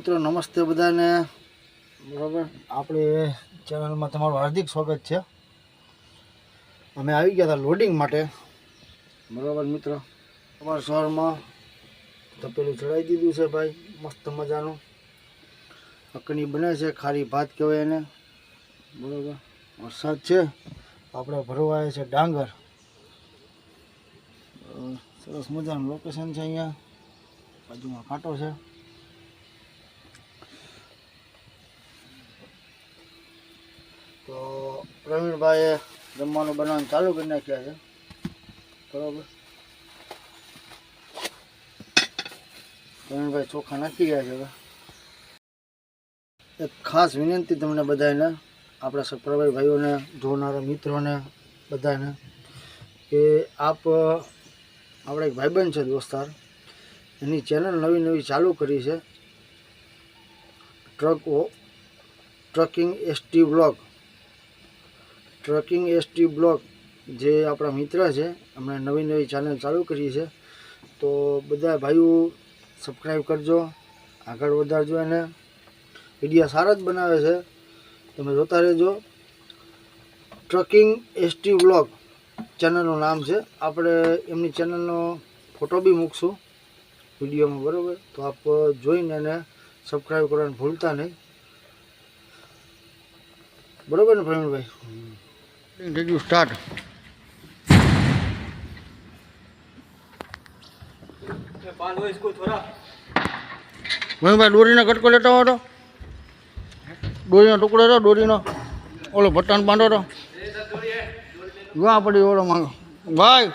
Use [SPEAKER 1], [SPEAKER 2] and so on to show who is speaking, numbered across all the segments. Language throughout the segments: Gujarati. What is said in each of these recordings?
[SPEAKER 1] મિત્રો નમસ્તે બધાને. બરાબર? આપણે ચેનલમાં તમારું હાર્દિક સ્વાગત છે. અમે આવી ગયા હતા લોડિંગ માટે. બરાબર મિત્રો. અમારા શહેરમાં તપેલું ચડાવી દીધું છે ભાઈ મસ્ત મજાનું. અકની બને છે ખારી ભાત કહેવાય એને. બરાબર. વરસાદ છે આપણે ભરવા છે ડાંગર. સરસ મજાનું લોકેશન છે અહીંયા. બાજુમાં કાંટો છે. તો પ્રવીણભાઈએ જમવાનું બનાવવાનું ચાલુ કરી નાખ્યા છે. બરાબર? પ્રવીણભાઈ ચોખા નાખી ગયા છે હવે. એક ખાસ વિનંતી તમને બધાને, આપણા સપ્રભાઈ ભાઈઓને, જોનારા મિત્રોને બધાને, કે આપ, આપણે એક ભાઈબંધ છે દોસ્તાર, એની ચેનલ નવી નવી ચાલુ કરી છે. Truck trucking ST blog trucking ST block જે આપણા મિત્ર છે, એમણે નવી નવી ચેનલ ચાલુ કરી છે. તો બધા ભાઈઓ સબસ્ક્રાઈબ કરજો, આગળ વધારજો એને. વિડીયા સારા જ બનાવે છે. તમે જોતા રહેજો. ટ્રકિંગ એસટી બ્લોગ ચેનલનું નામ છે. આપણે એમની ચેનલનો ફોટો બી મૂકશું વિડીયોમાં બરાબર? તો આપ જોઈને એને સબસ્ક્રાઈબ કરવાનું ભૂલતા નહીં. બરાબર ને પ્રવીણભાઈ? થઈ ગયું સ્ટાર્ટ દોરીનો કટકો લેતા હતો. દોરીનો ટુકડો હતો દોરીનો. ઓલો ભટ્ટાન પાંડો હતો. જોવા પડી ઓલો માંગો ભાઈ!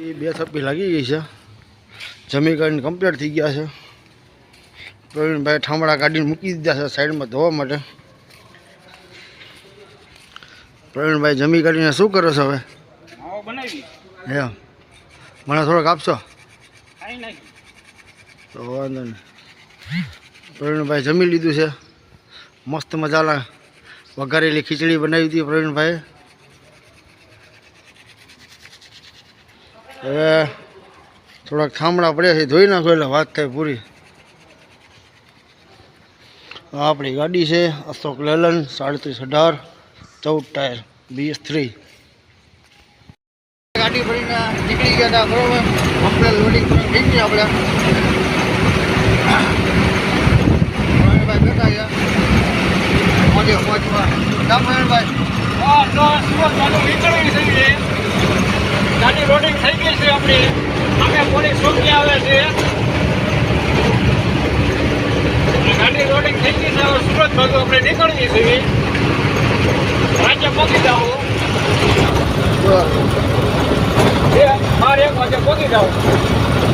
[SPEAKER 1] એ બે થપ્પી લાગી ગઈ છે. જમી કરીને કમ્પ્લીટ થઈ ગયા છે. પ્રવીણભાઈ ઠામડા કાઢીને મૂકી દીધા છે સાઈડમાં ધોવા માટે. પ્રવીણભાઈ જમી કરીને શું કરો છો હવે? એમ. મને થોડોક આપશો? તો વાંધો નહીં. પ્રવીણભાઈ જમી લીધું છે. મસ્ત મજાના વઘારેલી ખીચડી બનાવી હતી પ્રવીણભાઈએ. હવે થોડાક થાંભળા પડ્યા છે ધોઈ નાખો એટલે વાત થાય પૂરી. આપણી ગાડી છે અશોક લેલન સાડત્રીસ અઢાર. ચૌદ ટાયર બીએસ થ્રી. ગાડી ભરીને નીકળી ગયા હતા બરોબર? આપણે લોડિંગ થઈ ગયા આપણે. ભાઈ બેઠા ગયા મોજે મોજમાં.
[SPEAKER 2] છે. ગાડી લોડિંગ થઈ ગઈ છે આપણી. અમે પોલીસ ચોકી આવે છે. ગાડી લોડિંગ થઈ ગઈ છે. હવે સુરત બાજુ આપણે નીકળવી છે રાજ્ય પહોંચી જાઓ. મારે એક વાગે પહોંચી જાવ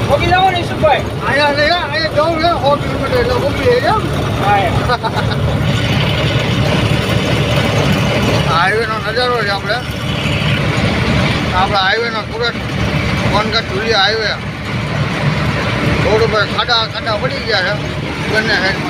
[SPEAKER 2] પહોંચી જાવ ને ઈશુભાઈ?
[SPEAKER 1] અહીંયા નહીં અહીંયા જવું છે સો કિલોમીટર એટલે મોકલી એમ?
[SPEAKER 2] હા એમ.
[SPEAKER 1] હાઈવેનો નજારો છે આપણે. આપણા હાઈવેનો સુરત વનગઢ ધુલિયા હાઈવે. રોડ ઉપર ખાડા ખાડા પડી ગયા છે. બંને સાઈડ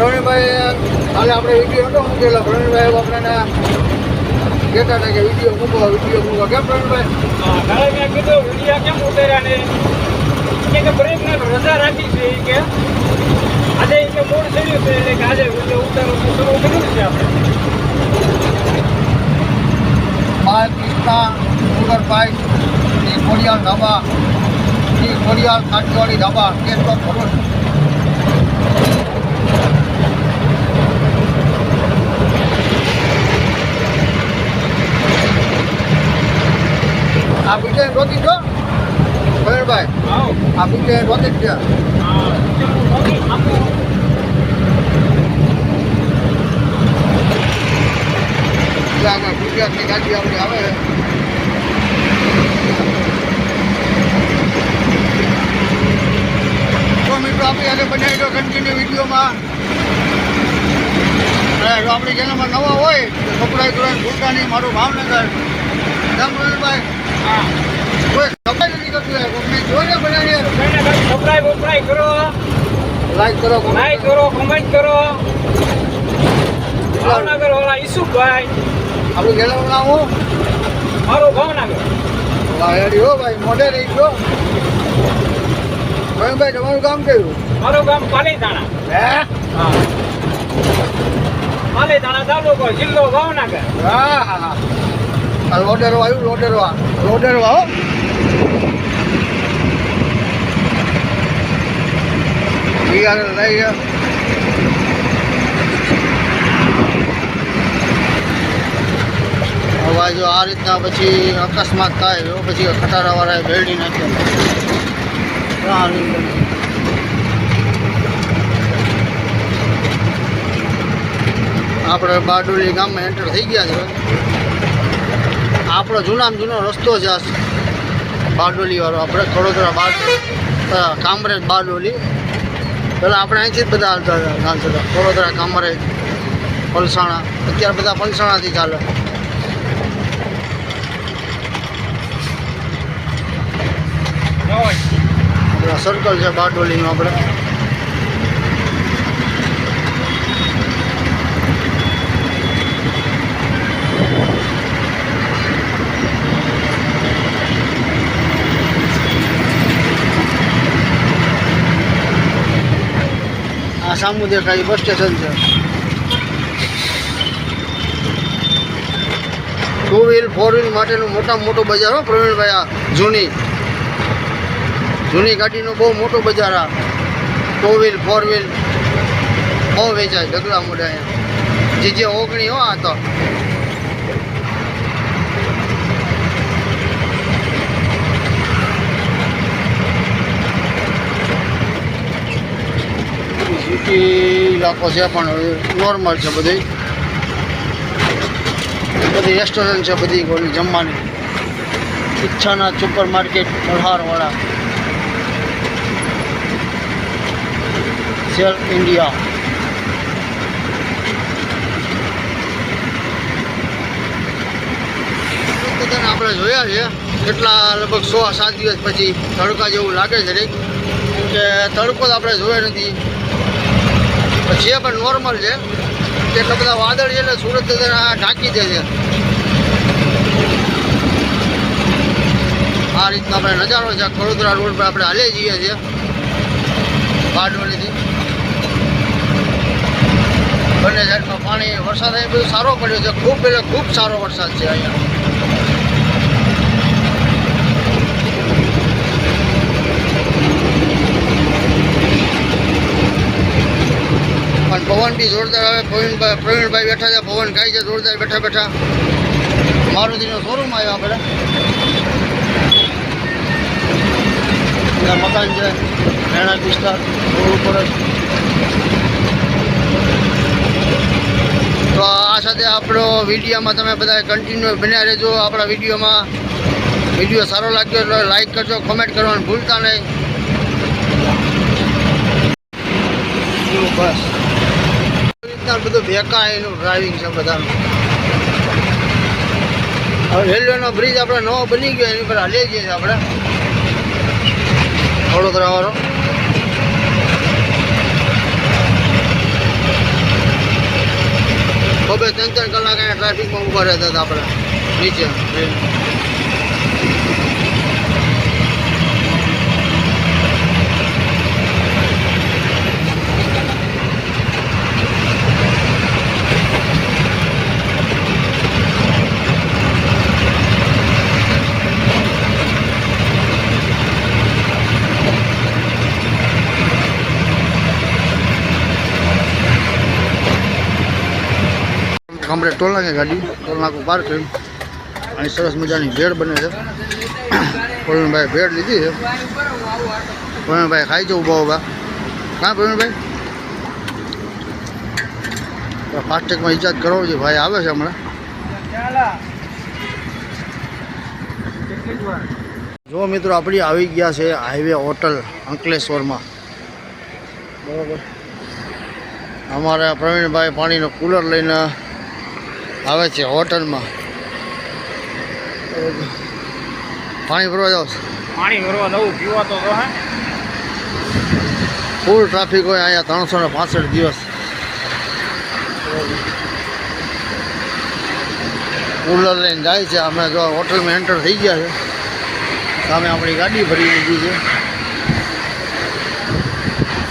[SPEAKER 1] પ્રવીણભાઈ કાલે આપણે વીડિયો નહોતો મૂકેલો પ્રવીણભાઈ આપણને કહેતા હતા કે વીડિયો મૂકો વીડિયો મૂકો. કેમ પ્રવીણભાઈ
[SPEAKER 2] કાલે મેં કીધું વિડીયા કેમ ઉતાર્યા ને કે રજા રાખી છે કે આજે કે મૂળ ચડ્યું છે એટલે કે આજે વીડિયો ઉતારવાનું શરૂ કર્યું છે આપણે.
[SPEAKER 1] બાર કૃષ્ણા સુગર પાઇપ ઈ ખોડિયાલ ધાબા ઈ ખોડિયાલ કાઠિયાવાડી ધાબા કે તો ખબર? આ બીજે રોકી છો
[SPEAKER 2] આવો
[SPEAKER 1] આ બીજા રોકી છે ગુજરાતની ગાડી આપણી આવે. મિત્રો, આપણે આજે બનાવી દો કન્ટિન્યુ વિડીયોમાં. જો આપણી ચેનલમાં નવા હોય, તો સબસ્ક્રાઈબ કરવાનું ભૂલતા નહીં. મારું ભાવનગર રામ પ્રવીણભાઈ
[SPEAKER 2] હા
[SPEAKER 1] કોઈ ખબર નથી કરતું કોઈને જોઈને
[SPEAKER 2] કોઈને કાંઈ ખબર કરો.
[SPEAKER 1] લાઈક કરો
[SPEAKER 2] લાઈક કરો. કમેન્ટ કરો. ભાવનગર વાળા ઈસુભાઈ
[SPEAKER 1] આપણું ગેલાનું નામ હું
[SPEAKER 2] મારું ભાવનગર.
[SPEAKER 1] વાયડી હો ભાઈ મોઢે રહી ગયો. ભાઈ તમારું કામ કયું?
[SPEAKER 2] મારું કામ પાલીતાણા.
[SPEAKER 1] હે?
[SPEAKER 2] હા. પાલીતાણા તાલુકો જિલ્લો ભાવનગર.
[SPEAKER 1] હા હા હા. આ લોડેરો આવ્યું લોડેરો આ લોડેરો આવો ઈ આગળ લઈ ગયા હવે જો આ રીતના પછી અકસ્માત થાય, તો પછી ખટારાવાળાએ બેરડી નાખ્યા. આપણે બારડોલી ગામમાં એન્ટર થઈ ગયા છે. આપણો જૂનામાં જૂનો રસ્તો જ હશે બારડોલીવાળો આપણે ખડોદરા બાર અ, કામરેજ બારડોલી. પહેલાં આપણે અહીંથી જ બધા હાલતા હતા ચાલતા હતા. ખડોદરા કામરેજ પલસાણા. અત્યારે બધા પલસાણાથી ચાલે સર્કલ છે બારડોલીનું આપણે. સામુ દેખાય, બસ સ્ટેશન છે. ટુ વ્હીલ ફોર વ્હીલ માટેનું મોટામાં મોટું બજાર હો, પ્રવીણભાઈ, આ જૂની. જૂની ગાડીનો બહુ મોટો બજાર આ. ટુ વ્હીલ ફોર વ્હીલ બહુ વેચાય, ઢગલા મોઢા જે જે ઓગણી હો આ તો. સિટી ઇલાકો છે પણ નોર્મલ છે બધી. બધી રેસ્ટોરન્ટ છે બધી ગોળી જમવાની. ઈચ્છાના સુપર માર્કેટ મલ્હારવાળા સેલ ઇન્ડિયા આપણે જોયા છે. કેટલા લગભગ સો, સાત દિવસ પછી તડકા જેવું લાગે છે કે તડકો તો આપણે જોયો નથી. છે પણ નોર્મલ છે એટલા બધા વાદળ છે ને સુરત ઢાંકી દે છે. આ રીતનો આપણે નજારો છે ખડોદરા રોડ પર આપણે હાલે જઈએ છીએ. બારડોલીથી. બંને સાઈડમાં પાણી, વરસાદ બધું સારો પડ્યો છે. ખૂબ એટલે ખૂબ સારો વરસાદ છે અહીંયા પણ પવન બી જોરદાર આવે પ્રવીણભાઈ પ્રવીણભાઈ બેઠા છે પવન ખાય છે, જોરદાર બેઠા બેઠા. મારુતિનો શોરૂમ આવ્યો આપણે. મકાન છે રહેણા વિસ્તાર, રોડ ઉપર તો આ સાથે આપણો વિડીયોમાં તમે બધા કન્ટિન્યુ બન્યા રહેજો. આપણા વિડીયોમાં વીડિયો સારો લાગ્યો એટલે લાઈક કરજો કોમેન્ટ કરવાનું ભૂલતા નહીં. બસ. રીતના બધું બેકા એનું ડ્રાઇવિંગ છે બધાનું. હવે રેલવેનો બ્રિજ આપણે નવો બની ગયો, એની પર હાલીએ છીએ આપણે. વડોદરાવાળો બબે ત્રણ ત્રણ કલાક અહીંયા ટ્રાફિકમાં ઊભા રહેતા હતા આપણે, નીચે. કમ્પ્લેટ ટોલ ગાડી, ટોલ નાખું પાર કર્યું અહીં સરસ મજાની ભેળ બને છે. પ્રવીણભાઈ ભેળ લીધી છે. પ્રવીણભાઈ ખાઈ જવું બહુ બા કાં પ્રવીણભાઈ? ફાસ્ટેગમાં ઇજાજ કરવો છે, ભાઈ આવે છે હમણાં. જો મિત્રો, આપણી આવી ગયા છે હાઈવે હોટલ અંકલેશ્વરમાં. બરાબર. અમારા પ્રવીણભાઈ પાણીનો કુલર લઈને આવે છે હોટલમાં. પાણી ભરવા જાવ
[SPEAKER 2] પાણી ભરવા દઉં પીવા તો હે.
[SPEAKER 1] ફૂલ ટ્રાફિક હોય અહીંયા ત્રણસો ને પાસઠ દિવસ. કુલર લઈને જાય છે. અમે જો હોટલમાં એન્ટર થઈ ગયા છે. સામે આપણી ગાડી ભરી લીધી છે.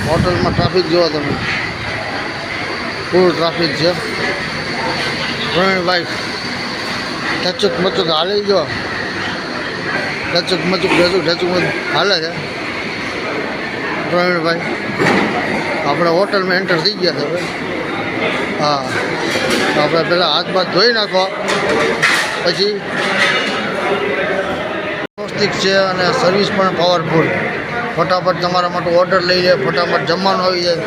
[SPEAKER 1] હોટલમાં ટ્રાફિક જુઓ તમે. ફૂલ ટ્રાફિક છે. પ્રવીણભાઈ ઢચુક મચુક હાલે જો. ઢચુક મચુક ઢચુક ઢચુક મચુક હાલે છે. પ્રવીણભાઈ આપણે હોટલમાં એન્ટર થઈ ગયા છે હા, તો આપણે પહેલાં હાથ બાથ ધોઈ નાખો. પછી પૌષ્ટિક છે અને સર્વિસ પણ પાવરફુલ ફટાફટ તમારા માટે ઓર્ડર લઈ લે, ફટાફટ જમવાનું આવી જાય.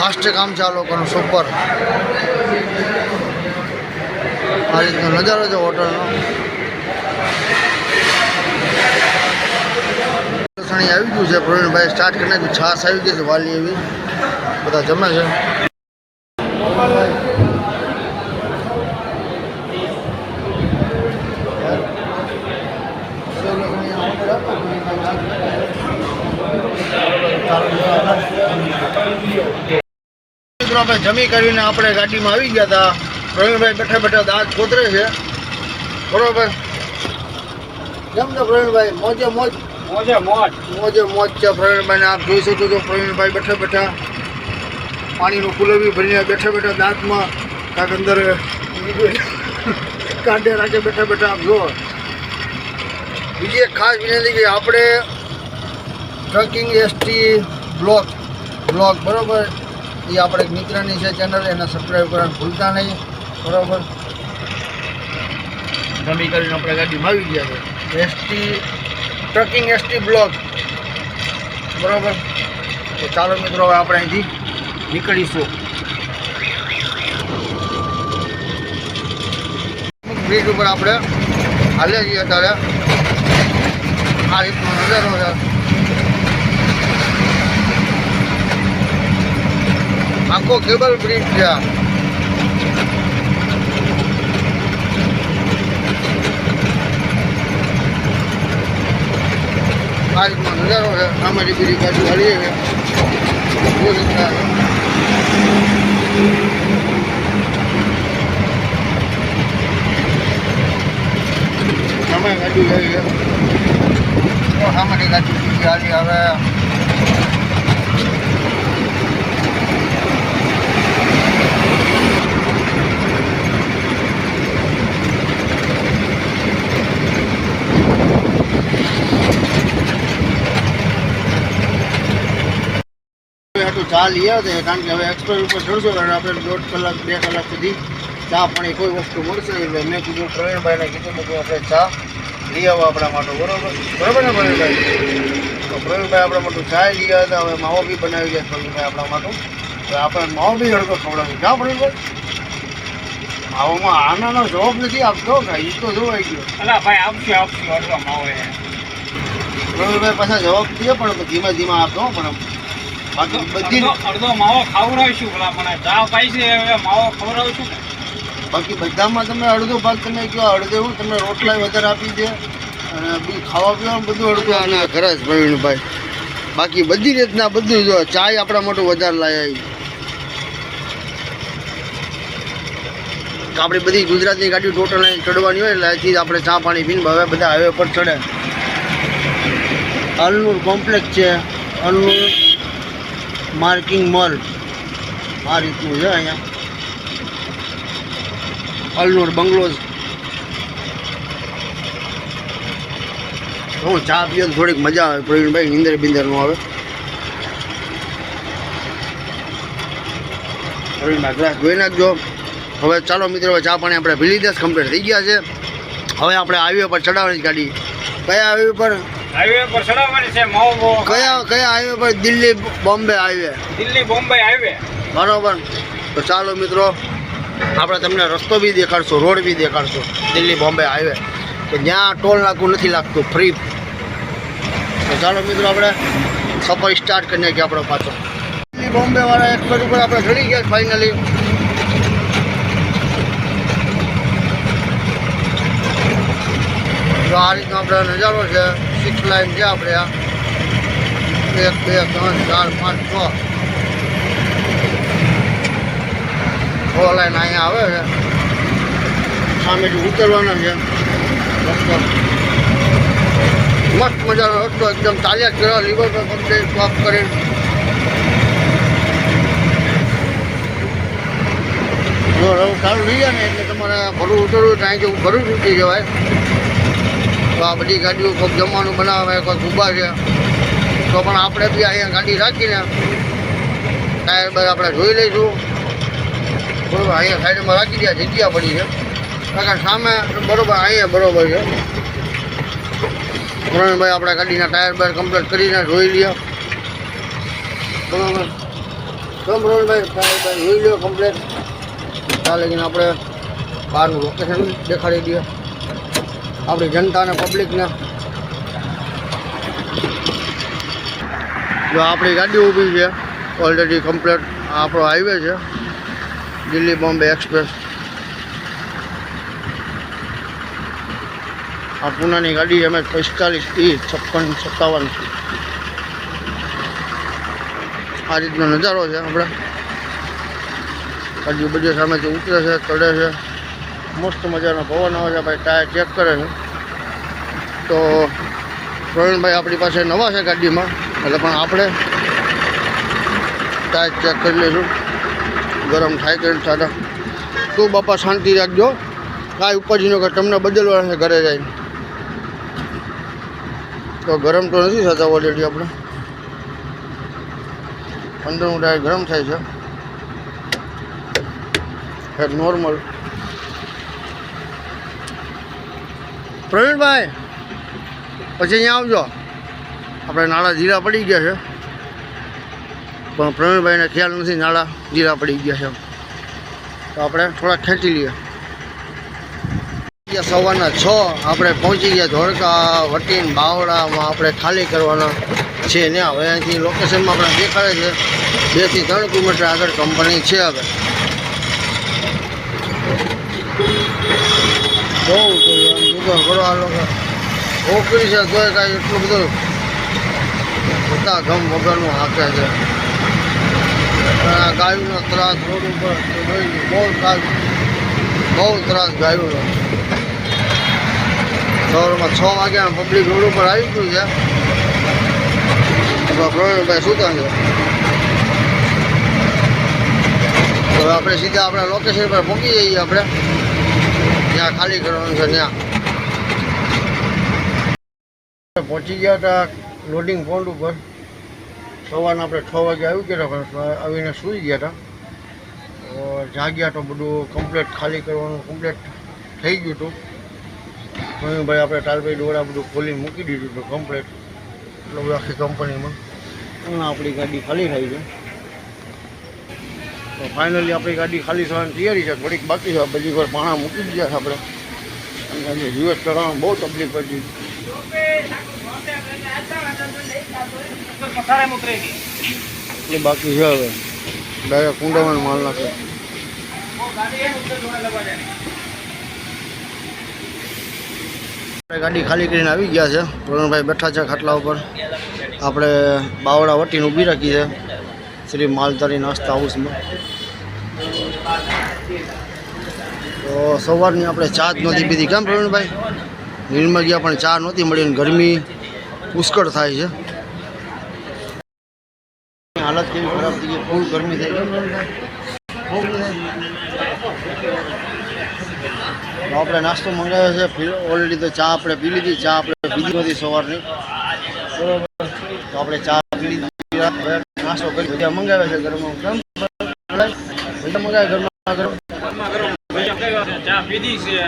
[SPEAKER 1] ફાસ્ટ કામ છે આ લોકોનું સુપર. આ રીતનો નજારો છે હોટલનો. લસણી આવી ગયું છે, પ્રવીણભાઈ સ્ટાર્ટ કરી નાખ્યું, છાશ આવી ગઈ છે, વાલી એવી. બધા જમે છે. મિત્રો આપણે જમી કરીને આપણે ગાડીમાં આવી ગયા હતા પ્રવીણભાઈ બેઠા બેઠા દાંત કોતરે છે. બરોબર? કેમ છે પ્રવીણભાઈ? મોજે મોજ?
[SPEAKER 2] મોજે મોજ.
[SPEAKER 1] મોજે મોજ છે પ્રવીણભાઈને. આપ જોઈ શકો છો પ્રવીણભાઈ બેઠા બેઠા. પાણીનું કુલવી ભરીને બેઠા બેઠા દાંતમાં. કાંક અંદર કાંડે રાખે બેઠા બેઠા. આપ જુઓ. બીજી એક ખાસ વિનંતી કે આપણે ટ્રકિંગ એસટી બ્લોક બ્લોક બરોબર? એ આપણે એક મિત્રની છે ચેનલ એને સબસ્ક્રાઈબ કરવાનું ભૂલતા નહીં. બરોબર? જમી કરીને આપણે ગાડીમાં આવી ગયા છે. એસટી ટ્રકિંગ એસટી બ્લોક બરોબર? તો ચાલો મિત્રો હવે આપણે અહીંથી નીકળીશું. બ્રિજ ઉપર આપણે હાલે જઈએ અત્યારે. આ રીતનો નજારો છે. આખો કેબલ બ્રિજ છે આ. આ નજારો છે. આમાંથી બીજી બાજુ હલીએ છે બહુ રીતના સામે ગાડી તો સામેની ગાડી બીજી હાલી હવે ચા લઈ આવતા કારણ કે હવે એક્સપ્રેસ ઉપર ચડશો એટલે આપણે દોઢ કલાક બે કલાક સુધી ચા પાણી કોઈ વસ્તુ મળશે એટલે મેં કીધું પ્રવીણભાઈને કીધું કે આપણે ચા લઈ આવો આપણા માટે. બરાબર? બરાબર ને પ્રવીણભાઈ? તો પ્રવીણભાઈ આપણા માટે ચા લઈ આવ્યા હતા હવે માવો બી બનાવી ગયા પ્રવીણભાઈ આપણા માટે. તો આપણે માવો બી હડકો ખવડાવ્યું ક્યાં પ્રવીણભાઈ? માવામાં આનાનો જવાબ નથી આપતો કે એ તો જોવાઈ ગયો.
[SPEAKER 2] અલા ભાઈ આપશે આપશે અડવામાં આવે
[SPEAKER 1] પ્રવીણભાઈ પાછા જવાબ દે પણ ધીમે ધીમે આપતો પણ બાકી બધી
[SPEAKER 2] અડધો અડધો માવો ખવડાવીશું ભલા પણ ચા પાઈ છે હવે માવો ખવડાવીશું.
[SPEAKER 1] બાકી બધામાં તમે અડધો ભાગ તમે કયો અડધો એવું તમે રોટલા વધારે આપી દે અને બી ખાવા પીવાનું બધું અડધું. અને ખરે જ પ્રવીણભાઈ બાકી બધી રીતના બધું જો ચાય આપણા માટે વધારે લાયા આપણી બધી ગુજરાતની ગાડી ટોટલ અહીં ચડવાની હોય એટલે અહીંથી આપણે ચા પાણી પીને હવે બધા હાઈવે પર ચડે. અલનૂર કોમ્પ્લેક્સ છે અલનૂર માર્કિંગ મોલ. આ રીતનું છે અહીંયા. અલનૂર બંગલોઝ હું ચા પીએ થોડીક મજા આવે. પ્રવીણભાઈ નિંદર બિંદર નો આવે. પ્રવીણભાઈ ગ્લાસ ધોઈ નાખજો. હવે ચાલો મિત્રો ચા પાણી આપણે ભીલી દસ કમ્પ્લીટ થઈ ગયા છે. હવે આપણે હાઈવે પર ચડાવવાની ગાડી. કયા હાઈવે પર?
[SPEAKER 2] હાઈવે પર ચડાવવાની છે માવો
[SPEAKER 1] કયા કયા હાઈવે પર? દિલ્હી બોમ્બે હાઈવે.
[SPEAKER 2] દિલ્હી બોમ્બે હાઈવે.
[SPEAKER 1] બરોબર. તો ચાલો મિત્રો આપણે તમને રસ્તો બી દેખાડશું રોડ બી દેખાડશું દિલ્હી બોમ્બે હાઈવે. તો જ્યાં ટોલ નાકું નથી લાગતું ફ્રી તો ચાલો મિત્રો આપણે સફર સ્ટાર્ટ કરી નાખીએ આપણો પાછો. દિલ્હી બોમ્બે વાળા એક્સપર્ટ ઉપર આપણે ચડી ગયા ફાઇનલી જો આ રીતનો આપણે નજારો છે. સિક્સ લાઈન છે આપણે આ એક બે ત્રણ ચાર પાંચ છ છ લાઈન અહીંયા આવે છે સામેથી ઉતરવાના છે રસ્તો મસ્ત મજાનો રસ્તો એકદમ ચાલ્યા જ કર્યો લીવર પર પકડી સ્ટોપ કરી જો રવ ચાલુ થઈ જાય ને એટલે તમારે ભરું ઉતરવું ત્યાં જેવું ભરું જ ઉતરી જવાય તો આ બધી ગાડીઓ કોઈક જમવાનું બનાવે કોઈક ઊભા છે. તો પણ આપણે બી અહીંયા ગાડી રાખીને ટાયર બાર આપણે જોઈ લઈશું. બરોબર, અહીંયા સાઈડમાં રાખી દે, જગ્યા પડી છે. કારણ સામે બરોબર, અહીંયા બરોબર છે. પ્રવીણભાઈ આપણા ગાડીના ટાયર બાર કમ્પ્લીટ કરીને જોઈ લઈએ બરોબર. તો પ્રવીણભાઈ ટાયર બાર જોઈ લ્યો કમ્પ્લીટ ત્યાં લઈને આપણે બહારનું લોકેશન દેખાડી દઈએ. આપણી જનતાને પબ્લિકને જો આપણી ગાડી ઊભી છે ઓલરેડી કમ્પ્લેટ આપણો હાઈવે છે, દિલ્હી બોમ્બે એક્સપ્રેસ આ પૂનાની ગાડી અમે પિસ્તાલીસ ઈ છપ્પન સત્તાવન. આ રીતનો નજારો છે આપણે. ગાડી બધી સામેથી ઉતરે છે, ચડે છે. મસ્ત મજાનો પવન આવે છે, ભાઈ ટાયર ચેક કરે છે. તો પ્રવીણભાઈ આપણી પાસે નવા છે ગાડીમાં, એટલે પણ આપણે ટાયર ચેક કરી લઈશું. ગરમ થાય કરીને સાડા તું. બાપા શાંતિ રાખજો. કાંઈ ઉપરજીનો કે તમને બદલવાના છે ઘરે જઈને. તો ગરમ તો નથી થતા ઓલરેડી આપણે. અંદરનું ટાયર ગરમ થાય છે. નોર્મલ પ્રવીણભાઈ, પછી અહીંયા આવજો. આપણે નાળા જીરા પડી ગયા છે. પણ પ્રવીણભાઈને ખ્યાલ નથી, નાળા જીરા પડી ગયા છે. તો આપણે થોડા ખેંચી લઈએ. સવારના છ, આપણે પહોંચી ગયા ધોળકા વટીન બાવડામાં આપણે ખાલી કરવાના છે ને. હવે અહીંથી લોકેશનમાં આપણે દેખાડે છે. બેથી ત્રણ કિલોમીટર આગળ કંપની છે હવે બહુ તો લોકો. ઓકરી છે તોય કાંઈ એટલું બધું બધા ગમ વગરનું હાંકે છે. આ ગાયુંનો ત્રાસ રોડ ઉપર બહુ ત્રાસ બહુ ત્રાસ ગાયુંનો સવારમાં છ વાગ્યા પબ્લિક રોડ ઉપર આવી ગયું છે. પ્રવીણભાઈ સુતા છે? આપણે સીધા આપણા લોકેશન પર પહોંચી જઈએ આપણે. ત્યાં ખાલી કરવાનું છે, ત્યાં. પહોંચી ગયા હતા લોડિંગ પોઈન્ટ ઉપર. સવારના આપણે છ વાગે આવી ગયા હતા આવીને સૂઈ ગયા હતા. જાગ્યા તો બધું કમ્પ્લેટ ખાલી કરવાનું કમ્પ્લેટ થઈ ગયું હતું. ભાઈ આપણે તાલભાઈ ડોળા બધું ખોલીને મૂકી દીધું હતું કમ્પ્લેટ એટલે બધું આખી કંપનીમાં અને આપણી ગાડી ખાલી થઈ છે. તો ફાઇનલી આપણી ગાડી ખાલી થવાની તૈયારી છે. થોડીક બાકી છે. બધી વાર પાણા મૂકી દીધા છે આપણે. અને આજે દિવસ બહુ તકલીફ પડી. એટલે બાકી છે હવે. ડાયરેક્ટ કુંડામાં માલ નાખે. ગાડી ખાલી કરીને આવી ગયા છે. પ્રવીણભાઈ બેઠા છે ખાટલા ઉપર. આપણે બાવડા વટીને ઊભી રાખી છે. શ્રી માલધારી નાસ્તા હાઉસમાં. તો સવારની આપણે ચા જ નહોતી પીધી. કેમ પ્રવીણભાઈ? નીલમાં ગયા પણ ચા નહોતી મળી ગરમી પુષ્કળ થાય છે. હાલત કેવી ખરાબ થઈ ગઈ? ફૂલ ગરમી થઈ આપણે નાસ્તો મંગાવ્યો છે. ઓલરેડી તો ચા આપણે પી લીધી. ચા આપણે પીધી નથી સવારની. બરોબર તો આપણે ચા પી લીધી. નાસ્તો કરી બધા મંગાવ્યા છે ઘરમાં. કેમ? ગરમ ગરમા
[SPEAKER 2] ગરમ ચા પીધી છે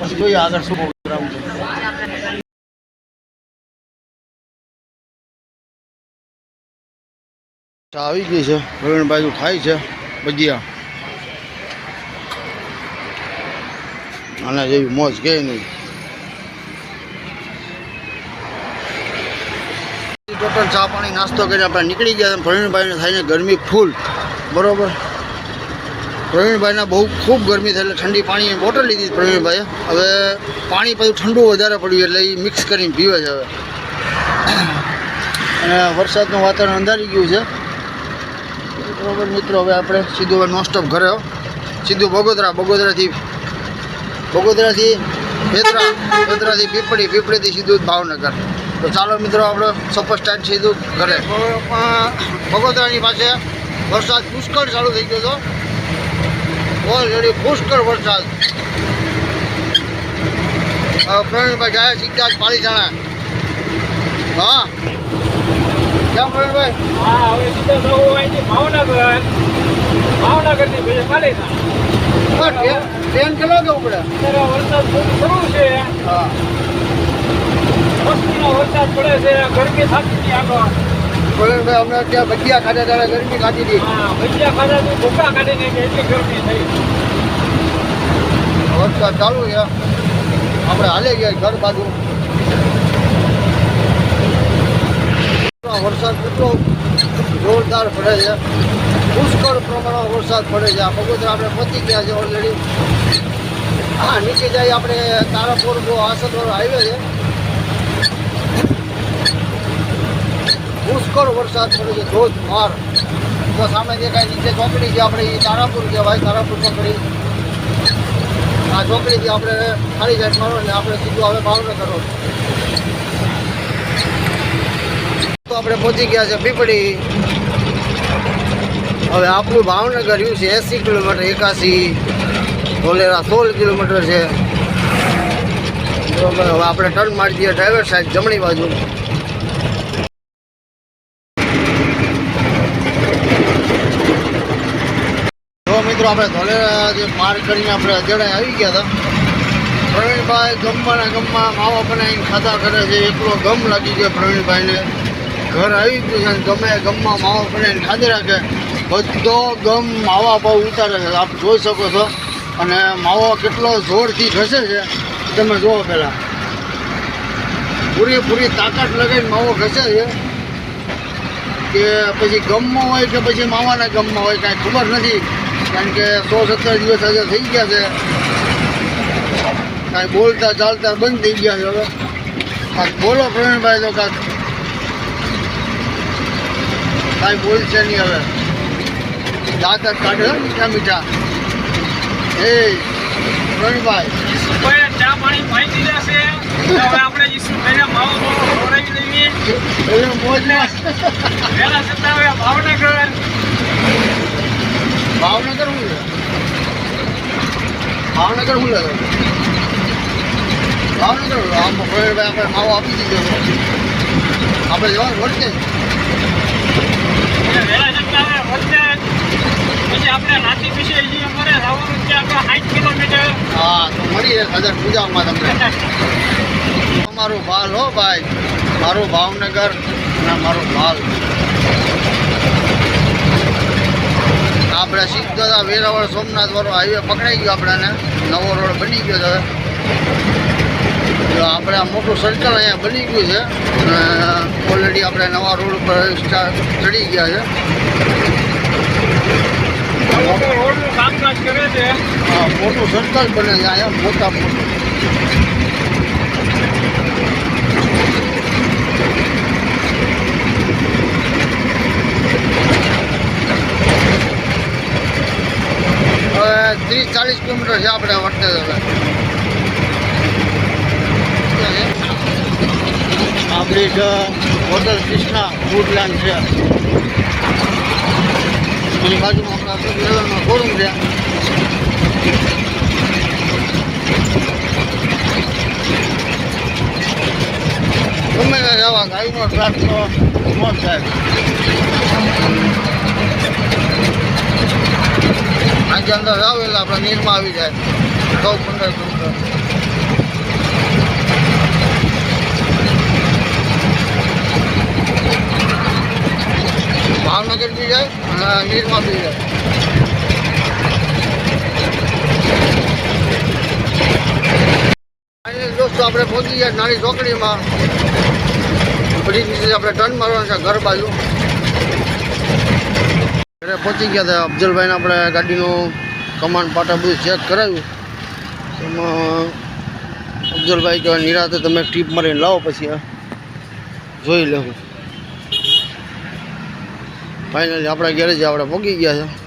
[SPEAKER 1] પછી જોઈએ આગળ શું પ્રોગ્રામ છે. આવી ગઈ છે. પ્રવીણભાઈ ખાય છે ભજીયા આના જેવી મોજ ગઈ નહીં. ટોટલ ચા પાણી નાસ્તો કરીને આપણે નીકળી ગયા પ્રવીણભાઈને થઈને ગરમી ફૂલ. બરોબર? પ્રવીણભાઈને બહુ ખૂબ ગરમી થઈ એટલે ઠંડી પાણીની બોટલ લીધી પ્રવીણભાઈએ હવે પાણી પછી ઠંડુ વધારે પડ્યું એટલે એ મિક્સ કરીને પીવે છે હવે. અને વરસાદનું વાતાવરણ અંધારી ગયું છે. બરોબર મિત્રો, હવે આપણે સીધું હવે નોનસ્ટોપ ઘરે સીધું બગોદરા, બગોદરાથી બગોદરાથી પેદરા, પેદરાથી પીપળી, પીપળીથી સીધું ભાવનગર. તો ચાલો મિત્રો, આપણે સફર સ્ટાર્ટ સીધું ઘરે. બગોદરાની પાસે વરસાદ પુષ્કળ ચાલુ થઈ ગયો હતો. ઓલરેડી પુષ્કળ વરસાદ. પ્રવીણભાઈ ગયા સીધા જ પાલીતાણા. હા? પ્રવીણભાઈ
[SPEAKER 2] હા હવે સીધા જવું અહીંથી ભાવનગર. ભાવનગરથી પછી પાલીતાણા
[SPEAKER 1] હા, ટ્રેન કેટલો પડે
[SPEAKER 2] અત્યારે વરસાદ થોડું શરૂ છે.
[SPEAKER 1] હા.
[SPEAKER 2] વસ્તીનો વરસાદ પડે છે ગરમી થતી હતી આગળ.
[SPEAKER 1] પ્રવીણભાઈ અમને ત્યાં ભજીયા ખાધા ત્યારે ગરમી ખાધી હતી.
[SPEAKER 2] હા ભજીયા ખાધાથી ભૂકા કાઢીને કે એટલી ગરમી થઈ.
[SPEAKER 1] વરસાદ ચાલુ છે. આપણે હાલે ગયા ઘર બાજુ. વરસાદ કેટલો જોરદાર પડે છે. પુષ્કળ પ્રમાણમાં વરસાદ પડે છે. આ બગોદરા આપણે પતી ગયા છે ઓલરેડી હા નીચે જાય આપણે તારાપુર આસનવાળો હાઈવે છે. પુષ્કળ વરસાદ પડે છે. ધોધમાર. તો સામે દેખાય નીચે ચોકડી છે આપણે તારાપુર કહેવાય. તારાપુર ચોકડી. આ ચોકડીથી આપણે ખાલી જાય મારો ને આપણે સીધું હવે ભાવનગર તો આપણે પહોંચી ગયા છે પીપળી. હવે આપણું ભાવનગર યુ છે એંસી કિલોમીટર એકાસી ધોલેરા સોળ કિલોમીટર છે. હવે આપણે ટર્ન મારી દઈએ ડ્રાઈવર સાહેબ જમણી બાજુ. જો મિત્રો આપણે ધોલેરા જે પાર કરીને આપણે અજડાઈ આવી ગયા હતા. પ્રવીણભાઈ ગમવાના ગમમાં માવા બનાવીને ખાધા કરે છે. એકલો ગમ લાગી ગયો પ્રવીણભાઈને. ઘર આવી ગયું છે ગમે ગમમાં માવા બનાવીને ખાધી રાખે બધો ગમ માવા ભાવ ઉતારે છે. આપ જોઈ શકો છો. અને માવો કેટલો જોરથી ઘસે છે. તમે જુઓ પહેલાં. પૂરેપૂરી તાકાત લગાવીને માવો ઘસે છે. કે પછી ગમમાં હોય કે પછી માવાના ગમમાં હોય, કાંઈ ખબર નથી. કારણ કે સો સત્તર દિવસ હજાર થઈ ગયા છે. કાંઈ બોલતા ચાલતા બંધ થઈ ગયા છે હવે. કાંઈક બોલો પ્રવીણભાઈ તો કાંઈક કાંઈ બોલશે નહીં હવે. દાંત કાઢે મીઠા મીઠા. એ પ્રવીણભાઈ.
[SPEAKER 2] કોઈ ચા પાણી પાઈ દીધા છે. હવે આપણે ઈસુભાઈને માવો માવો ખવડાવી
[SPEAKER 1] એટલે મોજમાં
[SPEAKER 2] ભાવનગર.
[SPEAKER 1] ભાવનગર શું ભાવનગર હું ભાવનગર. આમ આપણે માવો આપી દીધો. આપણે જવાનું વળશે
[SPEAKER 2] એટલે વહેલા છતાં હવે વચ્ચે
[SPEAKER 1] હા, તો મળીએ હજાર પૂજામાં તમને. અમારું ભાલ હો ભાઈ. મારું ભાવનગર અને મારું ભાલ. આપણે સીધા વેરાવળ સોમનાથ વાળો હાઈવે પકડાઈ ગયો આપણને. નવો રોડ બની ગયો છે. આપણે આ મોટું સર્કલ અહીંયા બની ગયું છે. ઓલરેડી આપણે નવા રોડ ઉપર ચડી ગયા છે.
[SPEAKER 2] કામકાજ કરે છે
[SPEAKER 1] હા મોટું સર્કલ બને છે અહીંયા મોટા મોટું હવે ત્રીસ ચાલીસ કિલોમીટર છે આપણે વર્તે હવે આપણી જ હોટલ કૃષ્ણા ફૂડલેન્ડ છે એની બાજુમાં લેવલનો છે ગમે તે જવા ગાડીનો ટ્રાફિક ન થાય આજે અંદર જાવ એટલે આપણે નીરમાં આવી જાય ચૌદ પંદર કિલોમીટર ભાવનગર બી જાય અને નીરમાં બી જાય ફાઇનલ દોસ્તો, આપણે પહોંચી ગયા નાની ચોકડીમાં. પછી નીચે આપણે ટર્ન મારવાનું છે, ઘર બાજુ. ઘરે પહોંચી ગયા હતા અફજલભાઈને આપણે ગાડીનું કમાન્ડ પાટા બધું ચેક કરાવ્યું. એમાં અફજલભાઈ કહેવાય, નિરાતે તમે ટીપ મારીને લાવો પછી જોઈ લેવું ફાઇનલી આપણા ગેરેજ આપણે પહોંચી ગયા છે.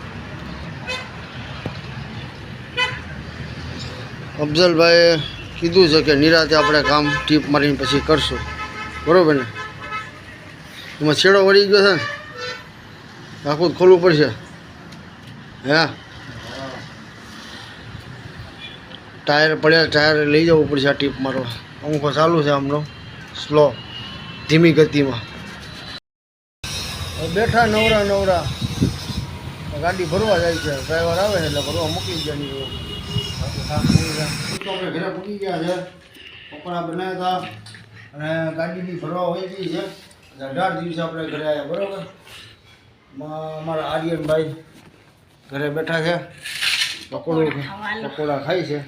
[SPEAKER 1] અફઝલભાઈએ કીધું છે કે નિરાતે આપણે કામ ટીપ મારીને પછી કરશું. બરોબર ને? એમાં છેડો વળી ગયો છે ને? આખું ખોલવું પડશે. હે? ટાયર પડ્યા, ટાયર લઈ જવું પડશે આ ટીપ મારવા. અમુક ચાલુ છે આમનો. સ્લો ધીમી ગતિમાં. બેઠા નવરા નવરા. ગાડી ભરવા જાય છે. ડ્રાઈવર આવે એટલે ભરવા મૂકી ગયા નહીં આપણે ઘરે પૂકી ગયા છે. પકોડા બનાવ્યા હતા. અને ગાડી બી ભરવા હોય ગઈ છે. અઢાર દિવસે આપણે ઘરે આવ્યા બરોબર? અમારા આર્યનભાઈ ઘરે બેઠા છે. પકોડો પકોડા ખાય છે.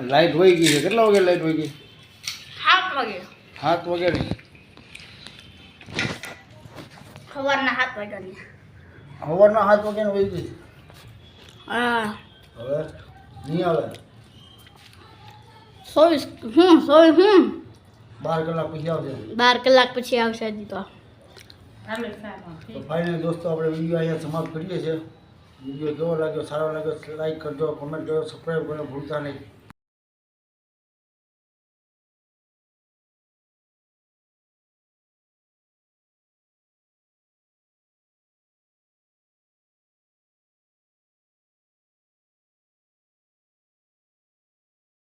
[SPEAKER 1] લાઈટ વહી ગઈ છે. કેટલા વાગે લાઈટ વહી ગઈ?
[SPEAKER 3] સાત વાગે.
[SPEAKER 1] સાત વાગે
[SPEAKER 3] સવારના સાત વાગ્યાની.
[SPEAKER 1] સવારના સાત વાગે વહી ગઈ?
[SPEAKER 3] હા.
[SPEAKER 1] હવે? નહીં આવે?
[SPEAKER 3] ચોવીસ હું ચોવીસ હું
[SPEAKER 1] બાર કલાક પછી આવશે
[SPEAKER 3] બાર કલાક પછી આવશે હજી તો.
[SPEAKER 1] તો ફાઇનલ દોસ્તો આપણે વીડિયો અહીંયા સમાપ્ત કરીએ છીએ. વીડિયો કેવો લાગ્યો સારો લાગ્યો લાઈક કરજો કમેન્ટ કરજો સબસ્ક્રાઈબ કરજો ભૂલતા નહીં.